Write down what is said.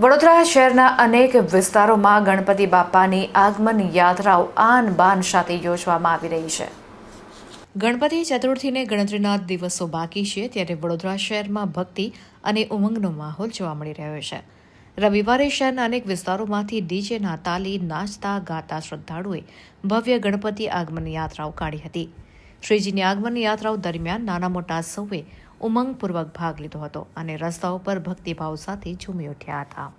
વડોદરા શહેરના અનેક વિસ્તારોમાં ગણપતિ બાપાની આગમન યાત્રાઓ આન બાન સાથે યોજવામાં આવી રહી છે. ગણપતિ ચતુર્થીને ગણતરીના દિવસો બાકી છે ત્યારે વડોદરા શહેરમાં ભક્તિ અને ઉમંગનો માહોલ જોવા મળી રહ્યો છે. રવિવારે શહેરના અનેક વિસ્તારોમાંથી ડીજેના તાલી, નાચતા, ગાતા શ્રદ્ધાળુઓએ ભવ્ય ગણપતિ આગમન યાત્રાઓ કાઢી હતી. શ્રીજીની આગમન યાત્રાઓ દરમિયાન નાના મોટા સૌએ ઉમંગપૂર્વક ભાગ લીધો હતો અને રસ્તાઓ પર ભક્તિભાવ સાથે ઝૂમી ઉઠ્યા હતા.